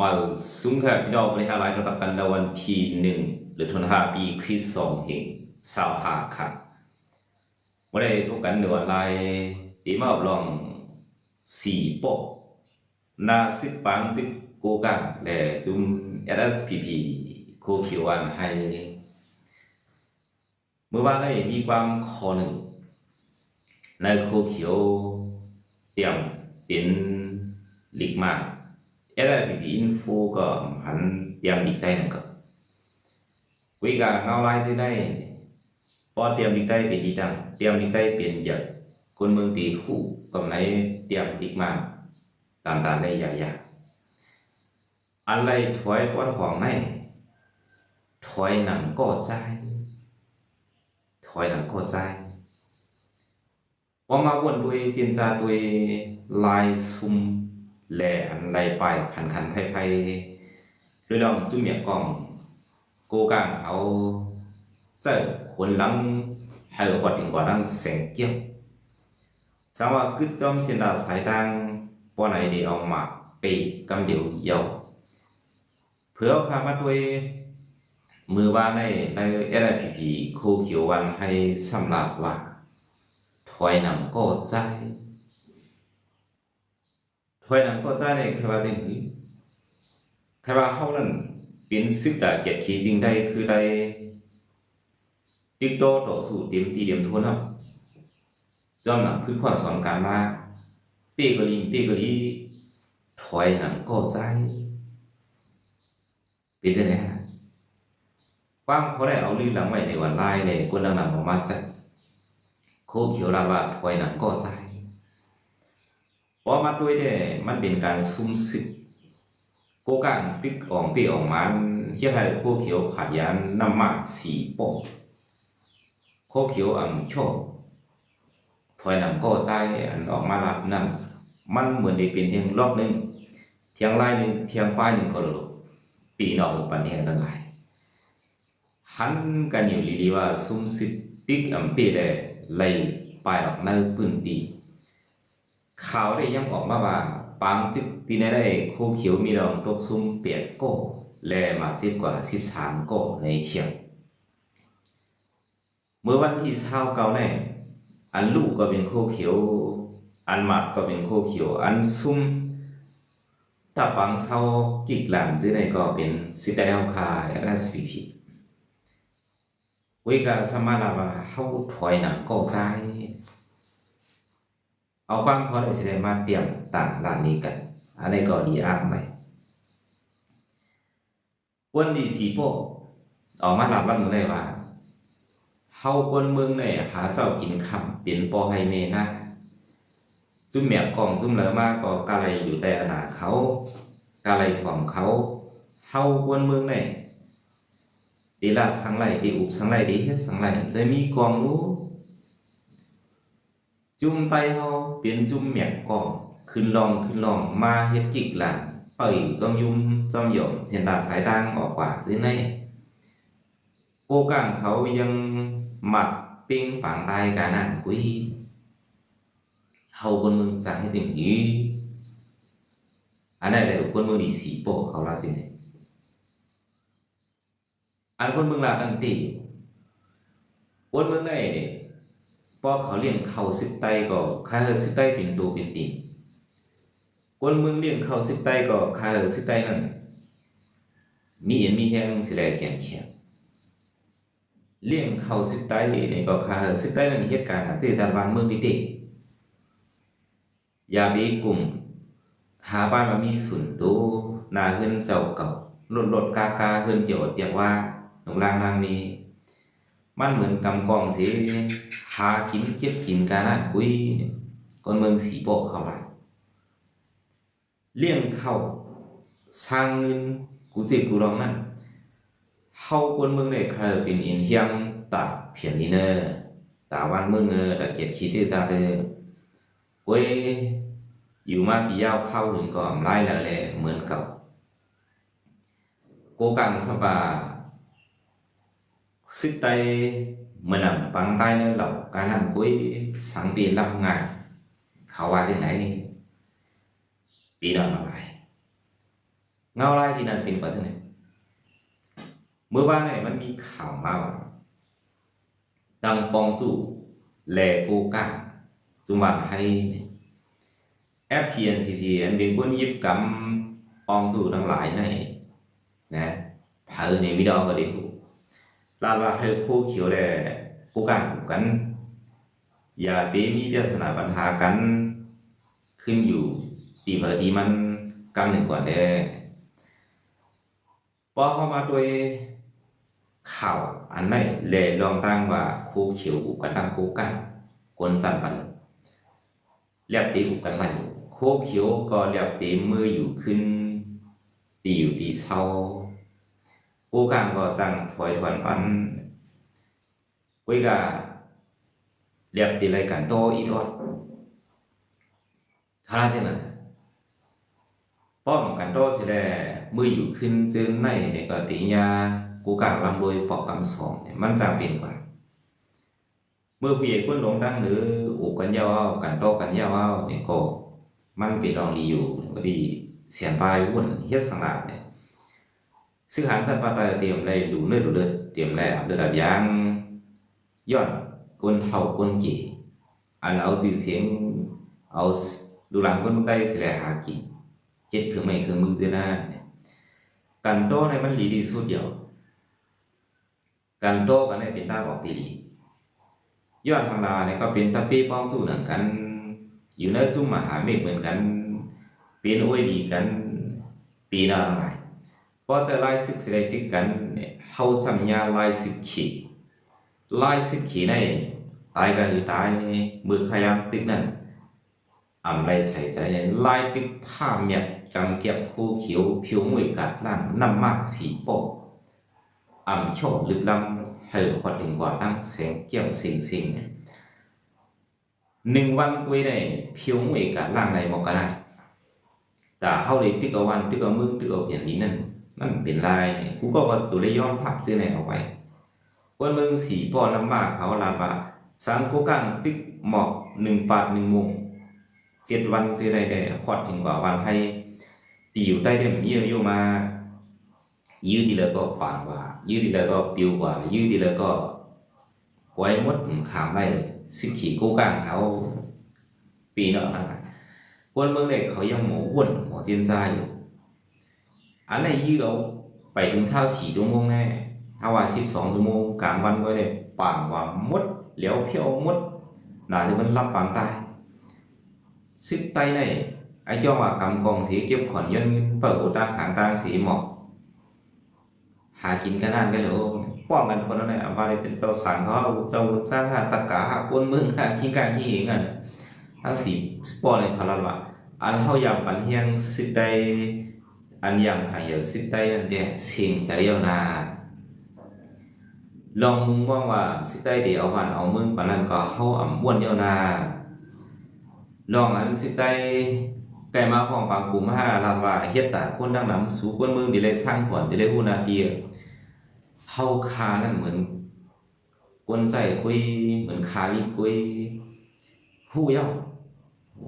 มาสุงค่ะพี่น้องบริหารรายระดับกันในวันที่หนึ่งหรือทุนหาปีคริสต์สองเหงสาวหาค่ะวันนี้ทุกกันในวันไลตีมาอบรองสี่ปกนาสิปังติดกูกันและจุม LSPP คูคิววันให้เมื่อวานนี้มีความขอหนึ่งในโคเขียวเตรียมเป็นลิกมาเอราบีบีอินฟูก็ หันเตรียมลิกได้นะครับวิกาเงาลายที่ได้พอเตรียมลิกได้เป็นดีดัง เตรียมลิกได้เป็นใหญ่คนเมืองตีคู่กับไหนเตรียมลิกมาตามตามได้ใหญ่ๆอะไรถอยปอดของไหนถอยหนังก็ใจถอยหลังเข้าใจว่ามาวนด้วยจินจาด้วยลายซุม แหล่อันไลไปขันขันไทยไทยด้วยลองจุ่มเมียกล่องโกกางเขาเจ้าคนลังให้กว่าถึงกว่าลังแสงเกี้ยวสามว่ากึดจอมเสียนดาสายดังป้อไหนเดียวมาปีกำเดียวเยาวเพื่อพามาด้วยมือว่าในในเอลพีพีคูเขียววันให้สำหรับว่าถอยหนังก็ใจ อยหนังก็ใจในใครว่าจริงหรือใครว่าเขานั้นเป็นซึกดาเกียรติจริงได้คือได้ติ๊กโดต่อสู้เต็มตีเต็มทุนครับจอมหนังพื้นความสอนการมาเปีกลิมเปีกลีถอยหนังก็ใจเป็นยังไงฮะความเขาได้เอาลื่นหลังไว้ในวันไล่เลยคนหลังๆออกมาจโคเขียวราว่าถอยหนังก็ใจ พราะมาด้วยเนี่ยมันเป็นการซุ่มสึกโกกังปิกอ่องปีอ่อกมาเฮียไทยโคเขียวผัดยานน้ำมาสีโปกโคเขียวอ่ำโชถอยนังก็ใจอันออกมาลัดนั่นมันเหมือนได้เป็นเพียงรอบหนึ่งเทียงไล่หนึ่งเทียงป้ายหนึ่งก็หลุดปีนอกปันเทียงนั่นไหลหันกันอยู่ลีๆว่าซุ่มสิปิกอัมปีได้ไล่ไปออกในพื้นที่ ข่าวได้ยังออกมาว่าปางตึกที่ไหนได้คู่เขียวมีดองตกซุ่มเปียกโก้และมาเจ็บกว่า 13 โก้ในเชียง เมื่อวันที่เช้าเก่าแน่อันลูกก็เป็นคู่เขียว อันหมัดก็เป็นคู่เขียว อันซุ่มถ้าปังเช้ากิกหลังที่ไหนก็เป็นสิได้เอาคา SVP วิกาสมาลาว่าเขาถอยหนังก็ใจ เอาความพอได้แสดงมาเตรียมต่างด้านนี้กัน อันนี้ก็ดีอ้างไหมวันดีสีโปออกมาหลับวันมือได้ว่าเฮาคนเมืองเนี่หาเจ้ากินคำเป็นปอให้เมนะจุ่มเมียกองจุ่มเหลือมากก็กะไรอยู่แต่อนาเขากะไรถ่วงเขาเฮาคนเมืองเนี่ย đi lạt sáng lại đi ụp sáng lại đi hết sáng lại rồi mi quang lú chung tay ho biến chung miệng quang ขึ้นลองขึ้นลองมาเฮ็ดกิกหลานเปิดจอมยุ่มจอมหยงเสียนดาสายดังออกกว่าซื้อในโกกางเขายังหมัดปิ้งปังได้การนั่นกุยเฮาคนมึงจังให้ถึงนี้อันนั้นแหละคนมึงดีสีโปเขาละจริงอันคนเมืองลาวนั่นตีคนเมืองไหนเนี่ย พอเขาเลี้ยงเขาสิบไตก็ข้าเฮอสิบไตเป็นตัวเป็นตีคนเมืองเลี้ยงเขาสิบไตก็ข้าเฮอสิบไตนั่นมีเอ็นมีแห้งสิแลแกงเขียเลี้ยงเขาสิบไตนี่ก็ข้าเฮอสิบไตนั่นเหตุการณ์ที่จารบ้านเมืองดีเดยาบีกลุ่มหาบ้านมามีสุนตูนาเฮือนเจ้าเก่าลดลดกากาเฮือนโยดเรียกว่าหลงลางนางมี มันเหมือนกำกองเสิหากินเก็บกินกันนะคุยคนเมืองสีโปกเข้าละเลี้ยงเขาสร้างเงินกูจิกูรองนั่นเฮาคนเมืองได้เคยเป็นอินเฮียงตาเพียนนี่เนอตาวันเมืองเออตะเกียดขี้ที่จเออเว้ยอยู่มาปียาวเข้าถึงก็ไล่ละเลยเหมือนกับ cố gắng sao và sức tay mình nằm bằng tay nơi lộc cái làm cuối sáng tiền năm ngày khảo qua trên này bị đòn lại เงาลายที่นั่นเป็นกว่าที่ไหนเมื่อวานเนี่ยมันมีข่าวมาว่าดังปองจู่แลกูก้าจุงหวัดไทยเนี่ย FPNCC อันเคนยิบกำปองจู่ทั้งหลายในอในวิดีโอก็ได้ดูลาว่าให้ผู้เขียวแลกูก้ากันอย่าไปมีเรื่องสนาปัญหากันขึ้นอยู่ดีเพอดีมันกำหนึ่งก่อนแน่พอเข้ามาด้วยข่าวอันไหนแลลองตั้งว่าครูเขียวอุกันตั้งกูกันกวนจันปันเรียบตีอุกันไหลคเขียวก็เรียบตีมืออยู่ขึ้นตีอยู่ตีเศร้า กูกันก็จังถอยถวนปันกุยกาเรียบตีไรกันโตอีรอดคาราเจนั้นป้อมกันโตสิแลมืออยู่ขึ้นจืนในเนี่ยก็ติยากูกางลำโดยปอกกำสองมันจะเป็นกว่าเมื่อพี่เอกคุณหลงดังหรืออุกันยาวเอากันโตกันยาวเอาเนี่ยก็มันเป็นรองดีอยู่ก็ดีเสียนปลายวุ่นเฮ็ดสังหารเนี่ย ซึ่งหันสันปาตายเตรียมเลยดูเนื้อดูเลือดเตรียมเลยอับเดือดยางย้อนคนเท่าคนเกี่อันเอาจื่อเสียงเอาดูหลังคนได้สิแลหากินเฮ็ดคือไม่คือมือเสียนะเนี่ยกันโตในมันหลีดีสุดเดียว กันโตกันเนี่ยเป็นตาบอกตีหลีย้อนทางลาเนี่ยก็เป็นตะปีป้องสู้หนังกัน อยู่ในจุ่มมหาเมฆเหมือนกัน เป็นอวยดีกัน ปีหน้าอะไร พอจะไล่ศึกสิได้ติกันเฮาสัญญาไล่ศึกขี่ไล่ศึกขี่ในตายก็คือตายมือขยันติดนั่นอำไรใส่ใจไล่ปิดผ้าเมียกำเก็บคู่เขียวผิวมวยกัดล่างน้ำมากสีโปกอำโชดลึกลำเหินขอดถึงกว่าตั้งเสียงเกี่ยวสิงสิงหนึ่งวันกุยได้ผิวมวยกัดล่างในบอกก็ได้แต่เข้าเลยติ๊กเอาวันติ๊กเอามือติ๊กเอาอย่างนี้นั่น มันเป็นลายกูก็ว่าตัวเลยย้อนภาพชื่อไหนเอาไว้คนเมืองสีปอน้ำมากเขาลาบะสังกูกังติ๊กหมอกหนึ่งปาดหนึ่งโมงเจ็ดวันจือได้ได้ขอดถึงกว่าวันให้ตีอยู่ได้เด่มเยอะอยู่มา ยืดดีแล้วก็ปานกว่า ยืดดีแล้วก็ปิวกว่า ยืดดีแล้วก็ไว้มดขามได้สิขี่กู้กลางเขาปีนาะนั่นแหละคนเมืองเด็กเขายังหมูอ้วนหมูเจียนใจอยู่ อันไหนยืดเอาไปถึงเช้าสี่ชั่วโมงแน่ถ้าว่าสิบสองชั่วโมงกลางวันก็ได้ปานว่ามดเหลียวเพียวมดน่าจะมันรับปางได้ sức tay này ai cho mà cầm còn sĩ kiếm khoản nhân bờ ta hàng tang sĩ mọc หากินกันนั่นกันเลยป้องกันคนนั้นแหละว่าเป็นเจ้าสางเขาเจ้าสร้างหาตะกาหาคนมึงหาขี้กาขี้เองอะทั้งสีปอเลยพลันว่าอันเขายำปันเฮียงสิได้ อันยำหายสิได้นั่นเดียเสียงใจเยานาลองมึงว่าว่าสิได้เดียววันเอามึงปันนั้นก็เขาอ่ำม้วนเยานาลองอันสิได้ไก่มาของปางกลุ่มห้าลาว่าเฮ็ดตาคนดังนำสู่คนมืองดีเลยสร้างขวัญดีเลยฮู้นาเดียเฮาคานั่นเหมือนกวนใจคุยเหมือนคาลิคุยฮู้ยาว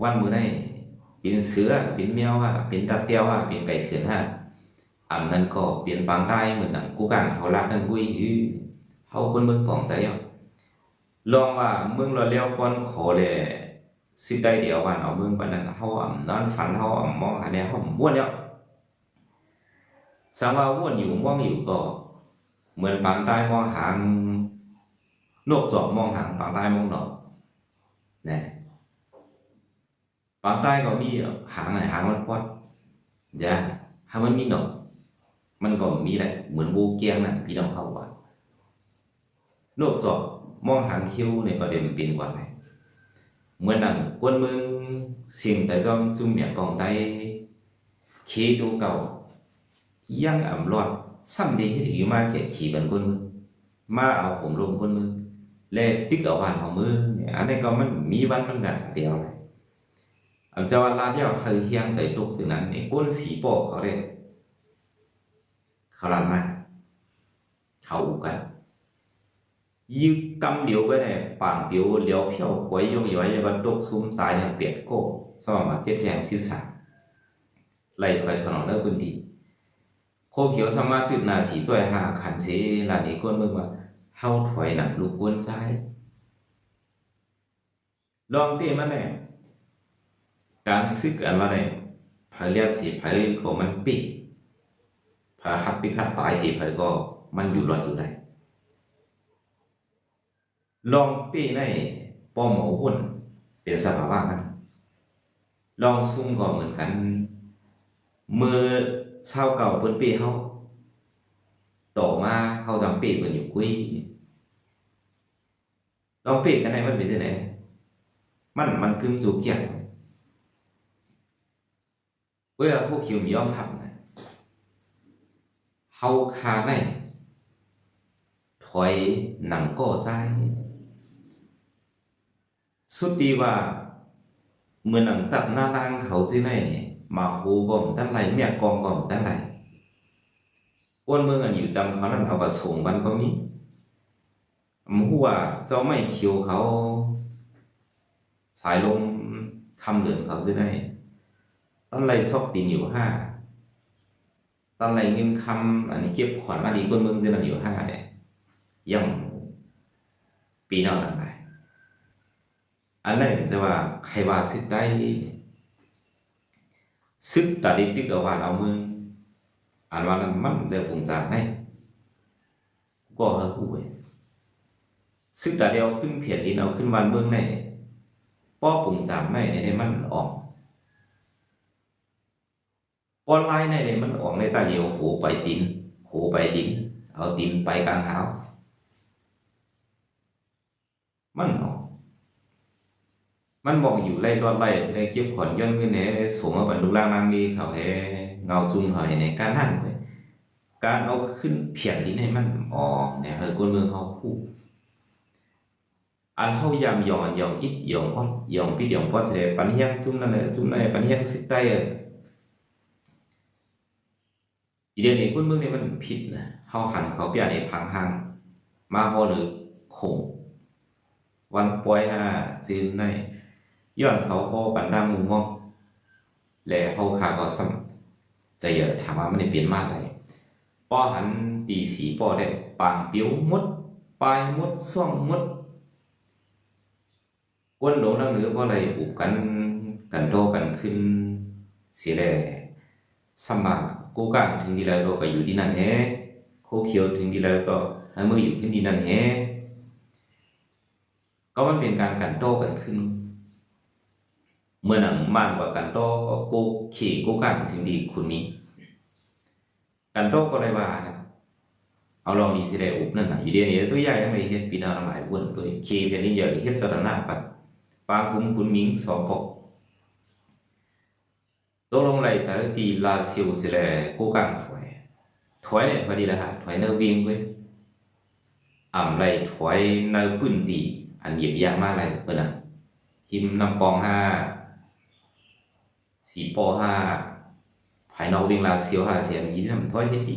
วันมื้อได้ เป็นเสือเป็นแมวฮะเป็นตาเตียวฮะเป็นไก่เถือนฮะอันนั้นก็เปลี่ยนปางได้เหมือนนังกูกางเขารักกันคุยอือเฮาคนเมืองปองใจเอาลองว่าเมืองเราเลี้ยวก่อนขอแลสิได้เดียววันเอาเมืองปานนั้นเฮาอ่ำนอนฝันเฮาอ่ำมองหาแนวเฮาม่วนแล้วสามว่าม่วนอยู่มองอยู่ก็ เหมือนปางใต้มองหางนกจอกมองหางปางใต้มองหนอกนะ ปางใต้ก็มีหางหางมันพอดจ้ะหามันมีหนกมันก็มีแหละเหมือนวูเกียงน่ะพี่น้องเขาว่านกจอกมองหางคิ้วเนี่ยก็เด่นเป็นกว่าไหนเหมือนนั่งกวนมึงเสียงใจจอมจุ่มเหมียกองได้ขีดูเก่ายังอ่ำรอดซ้ำดีที่ถือมาแก่ขี่เป็นกวนมึงมาเอาผมลงกวนมึงและปิกเอาวันเอามือเนี่ยอันนี้ก็มันมีวันมันกันเดียวเลยันจ้าวันลาที่เราเคยเฮียงใจตุกสินั้นเนี่ยก้นสีโปกเขาเรียกเขาลันมาเขาอุกัน như căm điệu cái này bảng điệu liều phiêu quấy dùng giỏi cho vật đục xuống tại nhà biệt cô sau mà chết hàng siêu sản lại phải thằng nó nơi quân đi โคเขียวสามารถตึกหนาสีจ้อยหาขันเสลานี้ก้นเมืองว่าเฮาถอยหนักลูกกวนใจลองเต้มันแน่ การซึกอันว่าแน่พาเรียสีไผก็มันปีพาหักปีขัดปลายสีไผก็มันอยู่รอดอยู่ได้ลองปีในป้อมหมูหุ่นเป็นสภาวะมันลองซุ่มก็เหมือนกันมือเช้าเก่าเปิ้นปีเฮาต่อมาเฮาจำปีเปิ้นอยู่กุ้ยลองปีกันได้มันเป็นจังได๋มันมันกึมจุกเกียก เวลาพวกคิวมียอมทำนะเฮาคาได้ถอยหนังก่อใจสุดดีว่าเมื่อหนังตับหน้าล่างเขาจีไหนเนี่ยมาหูก่อมตั้นไหลเมียกองก่อมตั้นไหลอ้วนเมืองอันอยู่จำเขานั่นเอากระส่งมันก็มีมหัวเจ้าไม่เขียวเขา สายลมคำเหลืองเขาจีไหน ตั้นไหลซอกตีนอยู่ห้าตั้นไหลเงินคำอันนี้เก็บขวัญมาดีกวนเมืองจีนั่นอยู่ห้าเนี่ยยังปีนอกนั่นไปอันนั้นจะว่าใครว่าซึกได้ซึกตาดิกดิกเอาว่าเอามืออันว่านั้นมันจะปุ่งจากไหนก็เฮาผู้เว้ยซึกตาเดียวขึ้นเพียรลินเอาขึ้นวันเมืองไหนป้อปุ่งจากไหนในนี้มันออก ป้อไล่ในนี้มันออกในตาเดียวหูไปดินหูไปดินเอาดินไปกลางเท้ามันออกมันบอกอยู่ไล่รอดไล่จะได้เก็บขอนย้อนขึ้นเนี่ยสูงมาบรรลุล่างนางดีเขาให้เงาจุ่มเขาให้ในการนั่นเลยการเอาขึ้นเพียรลิ้นให้มันออกเนี่ยเฮอคนเมืองเขาพูดอันเขายำยองยองอิดยองอดยองปิดยองปอดเสยปันเฮียงจุ่มนั่นเลยจุ่มนั่นปันเฮียงสิกได้เออ อีเดียวนี้คนเมืองนี่มันผิดนะเขาหันเขาเปลี่ยนในพังหังมาพอหรือคงวันปล่อยฮะจีนในย้อนเขาก็ปันดามุงมองและเขาขาก็ซ้ำจะเยอะถามว่ามันเปลี่ยนมากเลยป้อหันปีสีป้อได้ปางเปียวมดปลายมดซ่องมดอ้วนหลงนั่งเหนือเพราะอะไรอุบกันกันโตกันขึ้นเสียแลสมา งถึงดีแล้วก็ไปอยู่ที่นั่นแฮโคเขียวถึงดีแล้วก็ให้มืออยู่ขึ้นดีนั่นแฮก็มันเป็นการกันโตกันขึ้น เมื่อหนังมานกว่ากันโตโกขี่โกกันถึงดีคุณนี้ กันโตก็เลยว่านะเอาลองดีสิได้อุบนั่นน่ะอยู่เดียวนี้ตัวใหญ่ยังไงเฮ็ดปีนาหลายวันตัวขี่เป็นนี่ใหญ่เฮ็ดจรณะปัดปางคุ้มคุณมิงสองปก ตกลงไหลจะดีลาซิวสิแลโกกันถอยถอยเนี่ยพอดีละฮะถอยเนอวิ่งเว้ยอ่ำไหลถอยเนอพื้นดีอันเหยียบยากมากเลยเพิ่นน่ะหิมน้ำปองห้าสีปอห้าภายนอกวิ่งลาเสียวห้าเสียมยี่ทำถอยเสียที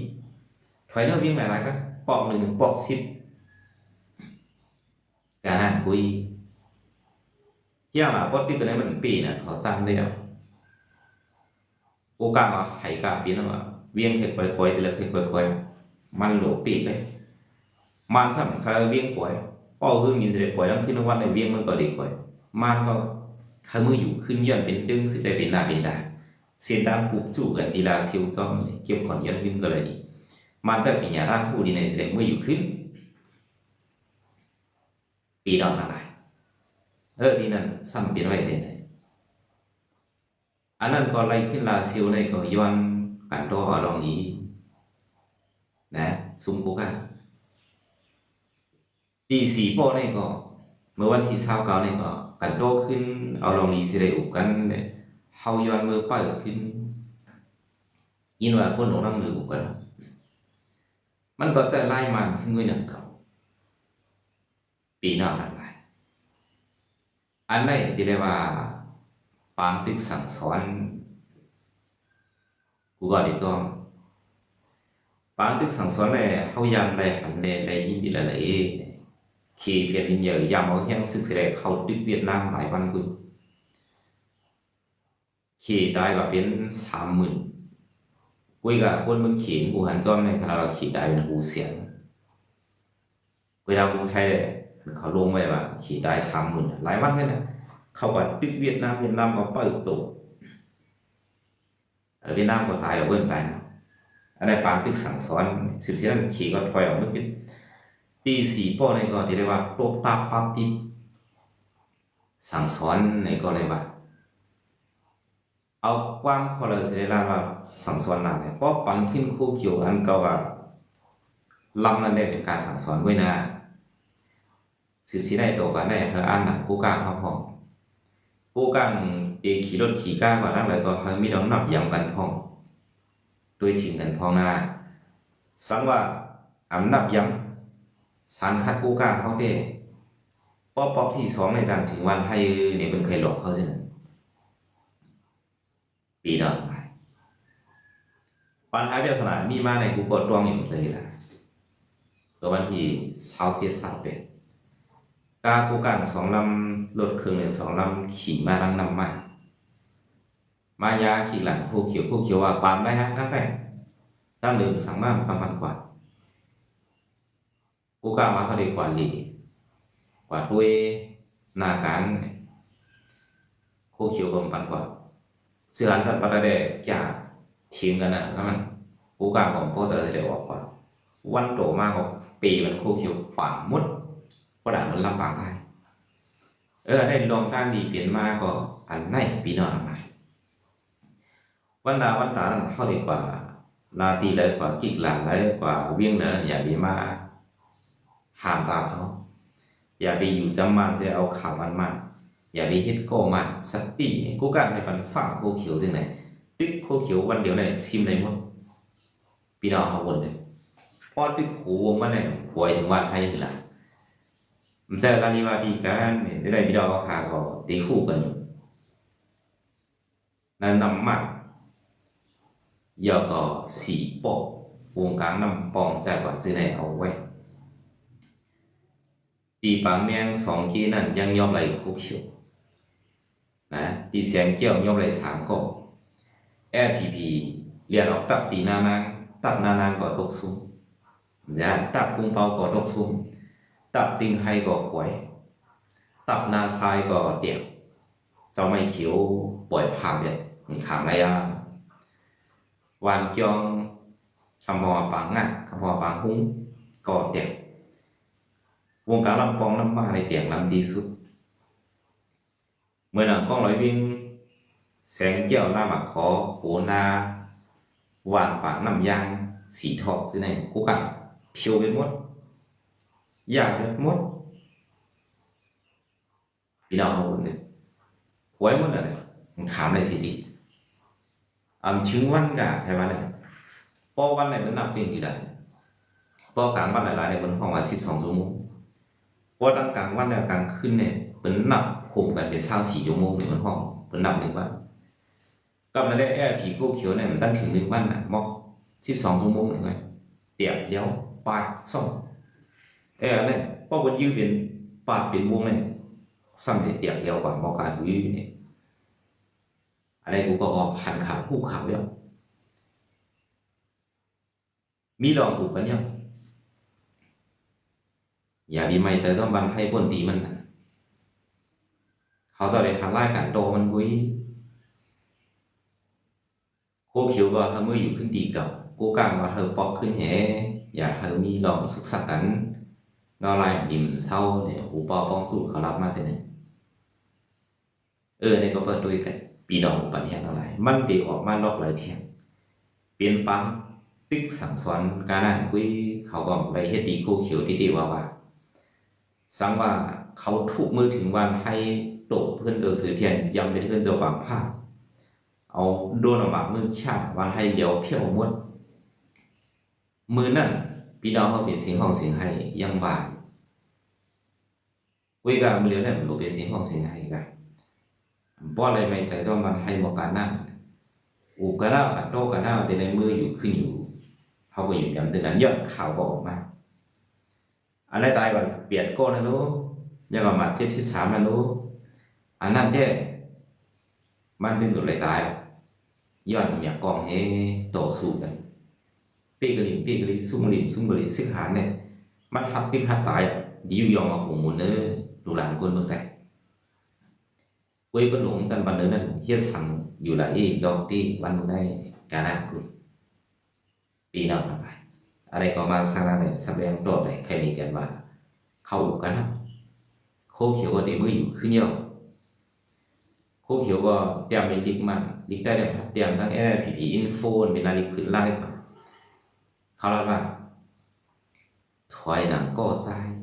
ถอยนอวิ่งหลายๆก็ปอกหนึ่งปอกสิบการนั่นคุยย่างละปอดที่ตัวนี้มันปีนะเขาจำได้แล้วโอกาสมาไข่กาปีนั่นว่าเวียงเห็ดค่อยๆแต่ละ เห็ดค่อยๆมันหลวปีเลยมันสำคัญเวียงป่วยป้อคือมีแต่ป่วยแล้วขึ้นวันในเวียงมันก็ดีป่วยมันก็เขามืออยู่ขึ้นย้อนเป็นดึงสิได้เป็นหน้าเป็นตาเสียงดังผูกจู่กันดีลาเซียวจอมเกี่ยขอนย้อนวิ่งก็เลยมันจะเปีญาร่างผู้ดีในแสดงมืออยู่ขึ้นปีดอกอะไรเออที่นั่นซ้ำเปลี่ยนไว้ได้ไหน อันนั้นก็ไล่ขึ้นลาซียวในก็ย้อนกันโตอลองนี้นะซุ่มกูกันตีสีโป้ในก็ เมื่อวันที่เช้าเก้าในก็ กันโตขึ้นเอาลองนี้สิได้อุบกันเนี่ยเฮาย้อนมือเปิดขึ้นยินว่าคนหลงนั่งมืออุบกัน มันก็จะไล่มันขึ้นไว้หนึ่งเขาปีนอกนั่นไปอันไหนที่เรียกว่า ความคิสังสอนกูก็ได้ต้องปางที่สังสอนเนี่ยเขายันเลยขันเลยเลยยินดีเลยเลยขี่เพียนเยอะยามเอาแห้งซึกเสียเขาดึกเวียดนามหลายวันกุณขี่ได้ก็เป็นสามหมื่นกุยกับคนมึงขี่กูหันจอมในขณะเราขี่ได้เป็นหูเสียงเวดากรุงไทยเขาลงไว้ว่าขี่ได้สามหมื่นหลายวันแค่นั้น เขาว่าตึกเวียดนามเวียดนามก็เปิดตัวเออเวียดนามก็ตายเอาเบิ้ลตายนะอันนี้ปางตึกสั่งสอนสิบสี่นั้นขี่ก็ถอยออกเมื่อกี้ตีสี่ป้อในก็ที่เรียกว่าโตกตาปั๊บปีสั่งสอนในก็เลยว่าเอาความพอเราจะได้รับว่าสั่งสอนหนักเนี่ยเพราะปันขึ้นคู่เขียวอันก่าว่าลำนั้นได้เป็นการสั่งสอนไว้นะสืบสีได้ตัวกันได้เธออ่านหนักกูกลาเขาพอ งกูกลางเอขี่รถขี่ก้าวว่านั่นเลยก็เขามีน้ำหนักยำกันพองด้วยถึงกันพองนะสังว่าอำนับยำสารคัดกูกลาเขาเด้ป๊อปป๊อปที่สองในการถึงวันให้เนี่ยเป็นเคยหลอกเขาใช่ไหมปีดอนไปปัญหาเบียสนามีมาในกูกดดวงอยู่เลยล่ะตัววันที่เช้าเจ็ดสามเป็ด กากูกางสองลำรถเครื่องหนึ่งสองลำขี่มาลังนำมามายาขี่หลังคู่เขียวคู่เขียวว่าปามได้ฮะนั่งได้ตั้งเดิมสั่งมาสามพันกว่ากูกามาเขาเรียกว่าหลีกว่าด้วยนาการคู่เขียวกมพันกว่าสื่อสารสัตว์ประเดจะทิ้งกันนะแล้วมันกูกางของพ่อจะได้ออกว่าวันโตมากกว่าปีมันคู่คิวฝังมุด ก็ได้มันลำบากได้เออได้ลองทางดีเปลี่ยนมาก็อันไหนปีนอนอะไรวันดาวันตานั้นเข้าดีกว่านาตีเลยกว่ากิกหลานเลยกว่าเวียงเลยอย่าดีมาห้ามตามเขาอย่าไปอยู่จำมันจะเอาข่าวมันมาอย่าไปเฮ็ดโก้มันสติกูกางให้มันฟังโคเขียวจังไหนตึกโคเขียววันเดียวเนี่ยซิมได้หมดพี่น้องเขาวนเลยพอตึกหูวงมันเนี่ยหวยถึงวันไทยนี่ล่ะมันจะ ลาลีวาดีกันเนี่ยได้พี่น้องเขากตีคู่กันนั่นนำมัดยอก็สีปอกวงกลางนำปองใจกว่าซื้อไหนเอาไว้ตีปางเมียงสองกีนั่นยังยอมไหลคู่เขียวนะตีเสียงเกี่ยวยกเลยสามก็ LPP เรียนออกตับตีนานางตับนานางก็ตกซุ้มนะตับกุ้งเปาก็ตกซุ้ม ตับติงไฮก็ป่วย ตับนาซายก็เดี่ยเจ้าไม่เขียวป่วยผ่าเนี่ยมันขางไรอะวานเกียงคำพอปังอะคำพอปังหุ้งก็เดี่ยววงการลำปองลำมาในเตียงลำดีสุด เมื่อนั้นก้องร้อยวิ่งแสงเจียวหน้าหมักขอโหนาหวานปากน้ำยางสีทองซื้อในกูกันเพียวไปหมด อยากหมดพี่น้องเอาหมดเลยหวยหมดเลยมันขามเลยสิดีอ่าถึงวันกะใช่ไหมเนี่ยพอวันไหนมันนับสิ่งที่ได้พอกลางวันหลายๆเนี่ยมันห้องว่าสิบสองชั่วโมงพอตั้งกลางวันแล้วกลางคืนเนี่ยเป็นนับคุมกันเป็นเช้าสี่ชั่วโมงในมันห้องเป็นนับหนึ่งวันกับนั่นแอร์ผีกู้เขียวเนี่ยมันตั้งถึงหนึ่งวันน่ะมอกสิบสองชั่วโมงหนึ่งไงเตียเลี้ยวปาดส่ง แอร์เนี่ยพอวันยืเป็นปาดเป็นวงเนี่ยซ้ำเตียบเลี้ยวกว่ามอการกูยืดเนี่ยอะไรกูก็ออกหันขาคู่ขาเดียมีลองถูกันยังอย่ามีไม่แต่ต้องบันให้พ้นดีมันนะเขาจะได้ทำรายการโตมันกุ้ยโคคิวก็เธอเมื่ออยู่ขึ้นดีเก่ากูกลางว่าเธอปอกขึ้นแหอย่าเธอมีลองสุกสักกัน เงาลายดิมเศร้าเนี่ยหูปอป้องสู้เขารับมาจากไหนเออเนี่ก็เปิดด้วยกันปีดองปัญญาอะไรมันเดีออกมาลอกหลายเทียงเปลี่ยนปังตึกสั่งสอนการนั่นคุยเขาบอกไปเฮ็ดดีโคคิวที่ดีว่าว่าสังว่าเขาถูกมือถึงวันให้โตเพื่อนตัวสื่อเทียนยำเป็นเพื่อนเจ้าบางภาเอาโดนออกมามือชาวันให้เดียวเพี้ยวมดมือนั่นพี่น้องเขาเป็นสิ่งของสิ่งให้ยังว่าวิการมือเลี้ยงเนี่ยนสิ่งของสิ่งให้กันเพราะอะไรไม่ใจเจ้ามันให้บอกการนั่งอูกระด้า กันโตกระด้าแต่ในมืออยู่ขึ้นอยู่เขาก็อยู่อย่างนั้นยอดข่าวก็ออกมาอันนั้นได้ว่าเปลี่ยนโก้นะนู้ยังก็มาเจ็ดสิบสามนะนู้อันนั้นเด้มันถึงตัวเลยตายย้อนเมียกองให้ต่อสู้กันปีกลิมปีกลิซุ่มลิมซุ่มลิซึ่งหาเนี่ยมันหักดิหักตายดีอยู่ยองมาหูมุนเนอ ลูกหลานคนเมืองไทยเว้ยก็หลงจันบันเนอนั่นเฮ็ดสังอยู่หลายดอกที่วันได้กานากุลปีนอกไปอะไรก็มาสร้างเนี่ยแสดงโดดเลยใครนี่กันว่า เข้ากันนะโคเขียวก็ตีมืออยู่ขึ้นเยอะ cô hiểu có điểm đến lịch mà lịch đại điểm điểm thằng NPP info mình là lịch khuyến lai cả เขาเล่าว่าถอยหนังก็ใจที่ถือถอยหนังก็ใจเนี่ยเพราะอะไรเรียนย่อยเนี่ยในหาถอยหนังก็ใจสังวัดต่อสู้ติ๊กโตผิวมีกูการตายแล้วนำทั้งหลายติ๊กกันไข่กันที่เดียววายต่างภายหลังซุ่ม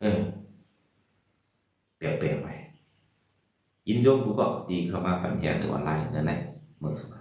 เออเปลี่ยนๆไปยินยมกูก็ตีเข้ามาปัญญาหรือว่าไล่นั่นแหละเมื่อสุข